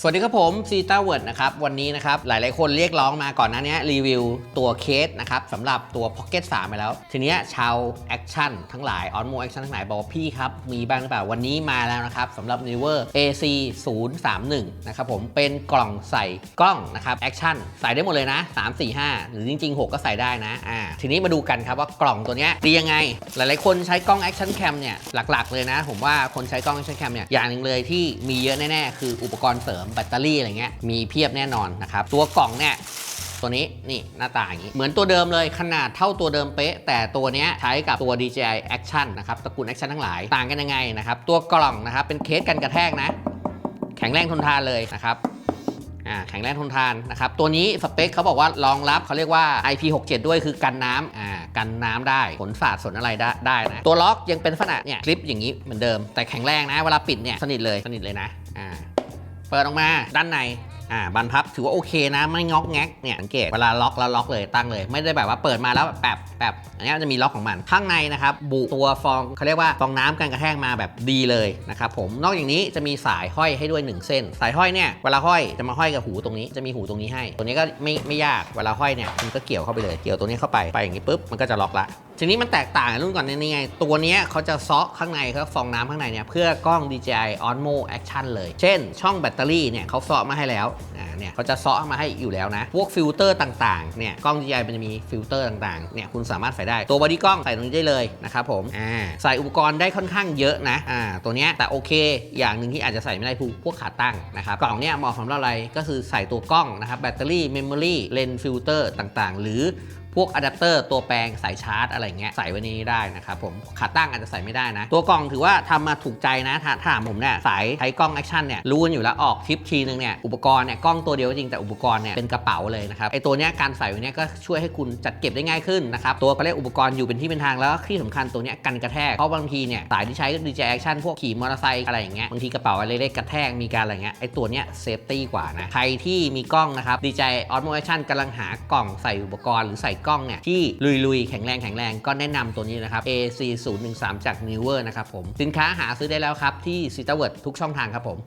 สวัสดีครับผมซีต้าเวิร์ดนะครับ วันนี้นะครับ หลายๆ คนเรียกร้องมาก่อนหน้านี้รีวิวตัวเคสนะครับสำหรับตัว Pocket 3 ไปแล้ว ทีนี้ชาวแอคชั่นทั้งหลายออนโมแอคชั่นทั้งหลายบอกว่าพี่ครับ มีบ้างหรือเปล่า วันนี้มาแล้วนะครับสำหรับ n e w e r AC 0 3 1นะครับผมเป็นกล่องใส่กล้องนะครับแอคชั่นใส่ได้หมดเลยนะ 3 4 5 หรือจริง ๆ 6 ก็ใส่ได้นะอ่าทีนี้มาดูกันครับว่ากล่องตัวนี้ดียังไง หลายๆ คนใช้กล้องแอคชั่นแคมเนี่ยหลักๆ เลยนะ ผมว่าคนใช้กล้องแอคชั่นแคมเนี่ยอย่างหนึ่งเลยที่มีเยอะแน่ๆคืออุปกรณ์เสริมแบตเตอรี่อะไรเงี้ยมีเพียบแน่นอนนะครับตัวกล่องเนี่ยตัวนี้นี่หน้าตาอย่างนี้ เหมือนตัวเดิมเลยขนาดเท่าตัวเดิมเป๊ะ แต่ตัวเนี้ยใช้กับตัว DJI Action นะครับตระกูล Action ทั้งหลายต่างกันยังไงนะครับตัวกล่องนะครับเป็นเคสกันกระแทกนะ แข็งแรงทนทานเลยนะครับอ่าแข็งแรงทนทานนะครับ ตัวนี้สเปคเขาบอกว่ารองรับเขาเรียกว่า IP67 ด้วยคือกันน้ำอ่ากันน้ำได้ฝนสาดฝนอะไรได้ได้นะ ตัวล็อกยังเป็นลักษณะเนี่ยคลิปอย่างนี้เหมือนเดิม แต่แข็งแรงนะ เวลาปิดเนี่ยสนิทเลยสนิทเลยนะอ่า เปิดออกมาด้านในอ่าบานพับถือว่าโอเคนะไม่งอกแงกเนี่ยสังเกตเวลาล็อกแล้วล็อกเลยตั้งเลย ไม่ได้แบบว่าเปิดมาแล้วแบบแบบอันนี้จะมีล็อกของมันข้างในนะครับบุตัวฟองเขาเรียกว่าฟองน้ำกันกระแทกมาแบบดีเลยนะครับผมนอกจากนี้จะมีสายห้อยให้ด้วย 1 เส้น สายห้อยเนี่ยเวลาห้อยจะมาห้อยกับหูตรงนี้จะมีหูตรงนี้ให้ ตัวนี้ก็ไม่ไม่ยากเวลาห้อยเนี่ยมันก็เกี่ยวเข้าไปเลยเกี่ยวตัวนี้เข้าไปไปอย่างนี้ปุ๊บมันก็จะล็อกละทีนี้มันแตกต่างรุ่นก่อนนี่ไง ตัวนี้เขาจะซาะข้างในเขาฟองน้ำข้างในเนี่ยเพื่อกล้อง DJI Osmo Action เลย เช่น ช่องแบตเตอรี่เนี่ยเขาซาะมาให้แล้วอ่าเนี่ยเขาจะซาะมาให้อยู่แล้วนะ พวกฟิลเตอร์ต่างๆเนี่ยกล้อง DJI มันจะมีฟิลเตอร์ต่างๆเนี่ยคุณสามารถใส่ได้ตัวบอดี้กล้องใส่ตรงนี้ได้เลยนะครับผมอ่าใส่อุปกรณ์ได้ค่อนข้างเยอะนะอ่าตัวเนี้ยแต่โอเค อย่างหนึ่งที่อาจจะใส่ไม่ได้คือพวกขาตั้งนะครับกล่องเนี่ยเหมาะสำหรับอะไรก็คือใส่ตัวกล้องนะครับแบตเตอรี่เมมโมรี่เลนส์ฟิลเตอร์ต่างๆ หรือ พวกอะแดปเตอร์ตัวแปลงสายชาร์จอะไรเงี้ยใส่ไว้นี้ได้นะครับผมขาตั้งอาจจะใส่ไม่ได้นะ ตัวกล่องถือว่าทำมาถูกใจนะถ้าถามผมเนี่ยสายใช้กล้องแอคชั่นเนี่ยรู้กันอยู่แล้วออกทริปทีนึงเนี่ยอุปกรณ์เนี่ยกล้องตัวเดียวจริงแต่อุปกรณ์เนี่ยเป็นกระเป๋าเลยนะครับไอตัวเนี้ยการใส่ไว้เนี่ยก็ช่วยให้คุณจัดเก็บได้ง่ายขึ้นนะครับตัวก็เรียกอุปกรณ์อยู่เป็นที่เป็นทางแล้วที่สำคัญตัวเนี้ยกันกระแทกเพราะบางทีเนี่ยสายที่ใช้ DJI Action พวกขี่มอเตอร์ไซค์อะไรอย่างเงี้ยบางทีกระเป๋าอะไรเล็กกระแทกมีการอะไรเงี้ยไอตัวเนี้ยเซฟตี้กว่านะใครที่มีกล้องนะครับ DJI Osmo Action กำลังหากล่องใส่อุปกรณ์หรือใส่กล้องเนี่ยที่ลุยๆ แข็งแรงแข็งแรงก็แนะนำตัวนี้นะครับ AC 0 1 3จาก Newer นะครับผม สินค้าหาซื้อได้แล้วครับ ที่ c i t a w o r d ทุกช่องทางครับผม